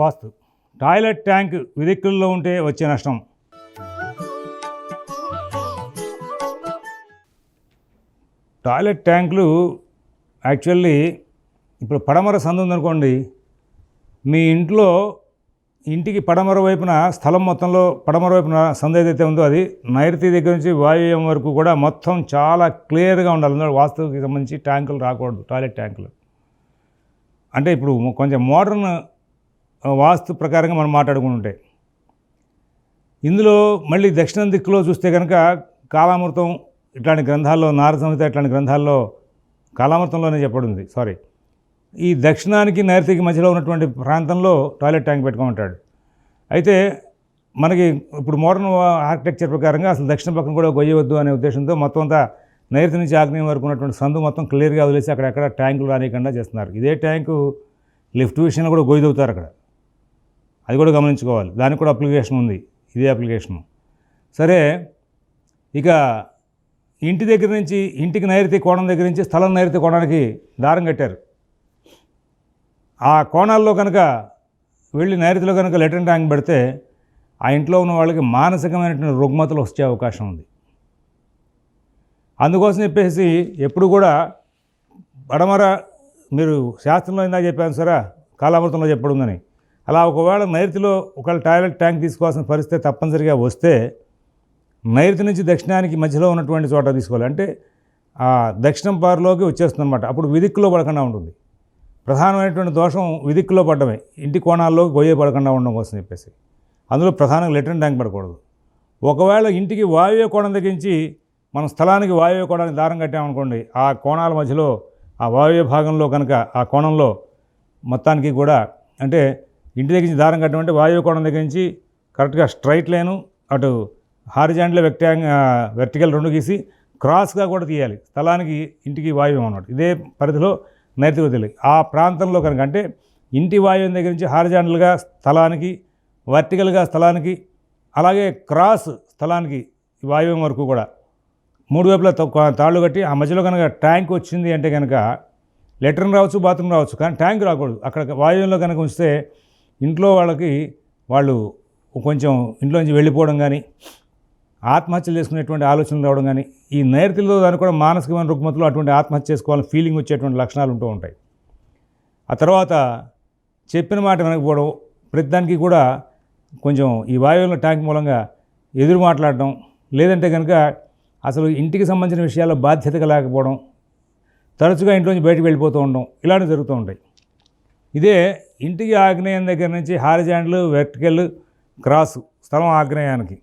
వాస్తు. Toilet tank విదిక్కుల్లో ఉంటే వచ్చే నష్టం. టాయిలెట్ ట్యాంకులు యాక్చువల్లీ ఇప్పుడు పడమర సందు ఉందనుకోండి మీ ఇంట్లో ఇంటికి పడమర వైపున స్థలం మొత్తంలో పడమర వైపున సందు ఏదైతే ఉందో అది నైరుతి దగ్గర నుంచి వాయువ్యం వరకు కూడా మొత్తం చాలా క్లియర్గా ఉండాలి. వాస్తువుకి సంబంధించి ట్యాంకులు రాకూడదు టాయిలెట్ ట్యాంకులు. అంటే ఇప్పుడు కొంచెం మోడర్న్ వాస్తు ప్రకారంగా మనం మాట్లాడుకుని ఉంటాయి ఇందులో మళ్ళీ దక్షిణ దిక్కులో చూస్తే కనుక కాలామృతం ఇట్లాంటి గ్రంథాల్లో నారద సంహిత ఇట్లాంటి గ్రంథాల్లో కాలామృతంలోనే చెప్పబడింది. సారీ ఈ దక్షిణానికి నైరుతికి మధ్యలో ఉన్నటువంటి ప్రాంతంలో టాయిలెట్ ట్యాంక్ పెట్టుకోమంటాడు అయితే మనకి ఇప్పుడు మోడర్న్ ఆర్కిటెక్చర్ ప్రకారంగా అసలు దక్షిణ పక్కన కూడా గొయ్యవద్దు అనే ఉద్దేశంతో మొత్తం అంతా నైరుతి నుంచి ఆగ్నేయం వరకు ఉన్నటువంటి సందు మొత్తం క్లియర్గా వదిలేసి అక్కడెక్కడ ట్యాంకులు రానియకుండా చేస్తున్నారు. ఇదే ట్యాంకు లిఫ్ట్ విషయంలో కూడా గొయ్యదవుతారు అక్కడ. అది కూడా గమనించుకోవాలి. దానికి కూడా అప్లికేషన్ ఉంది. ఇదే అప్లికేషను. సరే ఇక ఇంటి దగ్గర నుంచి ఇంటికి నైరుతి కోణం దగ్గర నుంచి స్థలం నైరుతి కోణానికి దారం కట్టారు. ఆ కోణాల్లో కనుక వెళ్ళి నైరుతిలో కనుక లెటర్ ట్యాంక్ పెడితే ఆ ఇంట్లో ఉన్న వాళ్ళకి మానసికమైనటువంటి రుగ్మతలు వచ్చే అవకాశం ఉంది. అందుకోసం చెప్పేసి ఎప్పుడు కూడా పడమర మీరు శాస్త్రంలో ఇందా చెప్పాను సరే కాలామృతంలో చెప్పడుందని అలా ఒకవేళ నైరుతిలో ఒకవేళ టాయిలెట్ ట్యాంక్ తీసుకోవాల్సిన పరిస్థితి తప్పనిసరిగా వస్తే నైరుతి నుంచి దక్షిణానికి మధ్యలో ఉన్నటువంటి చోట తీసుకోవాలి. అంటే ఆ దక్షిణం పారులోకి వచ్చేస్తుంది అనమాట అప్పుడు విదిక్కులో పడకుండా ఉంటుంది. ప్రధానమైనటువంటి దోషం విదిక్కులో పడడమే. ఇంటి కోణాల్లోకి గొయ్య పడకుండా ఉండడం కోసం చెప్పేసి. అందులో ప్రధానంగా లెట్రిన్ ట్యాంక్ పడకూడదు. ఒకవేళ ఇంటికి వాయువ్య కోణం తగ్గించి మనం స్థలానికి వాయువ్య కోణానికి దారం కట్టామనుకోండి ఆ కోణాల మధ్యలో ఆ వాయువ్య భాగంలో కనుక ఆ కోణంలో మొత్తానికి కూడా అంటే ఇంటి దగ్గర నుంచి దారం కట్టడం అంటే వాయువ్య కోణం దగ్గర నుంచి కరెక్ట్గా స్ట్రైట్ లైను అటు హారిజాంట్లో వెక్టాంగ్ వెర్టికల్ రెండు గీసి క్రాస్గా కూడా తీయాలి. స్థలానికి ఇంటికి వాయువ్యం అన్నమాట. ఇదే పరిధిలో నైతిక వదిలి ఆ ప్రాంతంలో కనుక అంటే ఇంటి వాయువు దగ్గర నుంచి హారిజాంటల్గా స్థలానికి వర్టికల్గా స్థలానికి అలాగే క్రాస్ స్థలానికి వాయువ్యం వరకు కూడా మూడు వైపులా తాళ్ళు కట్టి ఆ మధ్యలో కనుక ట్యాంక్ వచ్చింది అంటే కనుక లెటర్ రావచ్చు బాత్రూమ్ రావచ్చు కానీ ట్యాంక్ రాకూడదు. అక్కడ వాయువ్యంలో కనుక ఉంచితే ఇంట్లో వాళ్ళకి వాళ్ళు కొంచెం ఇంట్లో నుంచి వెళ్ళిపోవడం కానీ ఆత్మహత్యలు చేసుకునేటువంటి ఆలోచనలు రావడం కానీ ఈ నైరుతిలో దాని కూడా మానసికమైన రుగ్మతలు అటువంటి ఆత్మహత్య చేసుకోవాలని ఫీలింగ్ వచ్చేటువంటి లక్షణాలు ఉంటూ ఉంటాయి. ఆ తర్వాత చెప్పిన మాట వినకపోవడం ప్రతిదానికి కూడా కొంచెం ఈ వాయువుల ట్యాంక్ మూలంగా ఎదురు మాట్లాడడం లేదంటే కనుక అసలు ఇంటికి సంబంధించిన విషయాల్లో బాధ్యతగా లేకపోవడం తరచుగా ఇంట్లోంచి బయటకు వెళ్ళిపోతూ ఉండడం ఇలాంటివి జరుగుతూ ఉంటాయి. ఇదే ఇంటికి ఆగ్నేయం దగ్గర నుంచి హారిజాండ్లు వెర్టికల్ క్రాసు స్థలం ఆగ్నేయానికి.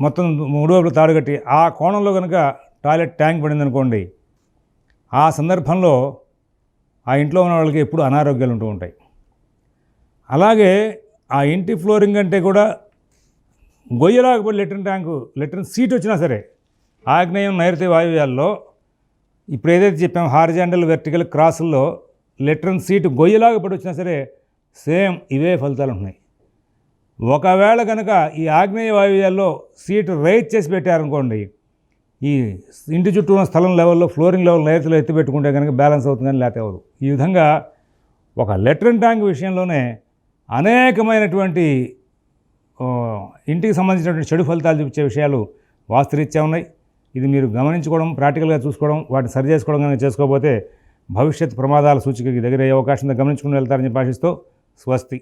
మొత్తం మూడు వైపులు తాడు కట్టి ఆ కోణంలో కనుక టాయిలెట్ ట్యాంక్ పడింది అనుకోండి ఆ సందర్భంలో ఆ ఇంట్లో ఉన్న వాళ్ళకి ఎప్పుడు అనారోగ్యాలు ఉంటూ ఉంటాయి. అలాగే ఆ ఇంటి ఫ్లోరింగ్ అంటే కూడా గొయ్యలాగపడి లెట్రిన్ ట్యాంకు లెట్రిన్ సీట్ వచ్చినా సరే ఆగ్నేయం నైరుతి వాయువ్యాల్లో ఇప్పుడు ఏదైతే చెప్పాం హారిజాండల్ వెర్టికల్ క్రాసుల్లో లెట్రిన్ సీటు గొయ్యలాగా పడి వచ్చినా సరే సేమ్ ఇవే ఫలితాలు ఉన్నాయి ఒకవేళ కనుక ఈ ఆగ్నేయ వాయువ్యాల్లో సీటు రైట్ చేసి పెట్టారనుకోండి ఈ ఇంటి చుట్టూ ఉన్న స్థలం లెవెల్లో ఫ్లోరింగ్ లెవెల్ నైరుతిలో ఎత్తి పెట్టుకుంటే కనుక బ్యాలెన్స్ అవుతుందని లేకపోతే అవ్వదు. ఈ విధంగా ఒక లెటరన్ ట్యాంక్ విషయంలోనే అనేకమైనటువంటి ఇంటికి సంబంధించినటువంటి చెడు ఫలితాలు చూపించే విషయాలు వాస్తురీత్యా ఉన్నాయి. ఇది మీరు గమనించుకోవడం ప్రాక్టికల్గా చూసుకోవడం వాటిని సరి చేసుకోవడం కనుక చేసుకోకపోతే భవిష్యత్ ప్రమాదాల సూచికకి దగ్గర అయ్యే అవకాశం గమనించుకుని వెళ్తారని చెప్పి ఆశిస్తూ స్వస్తి.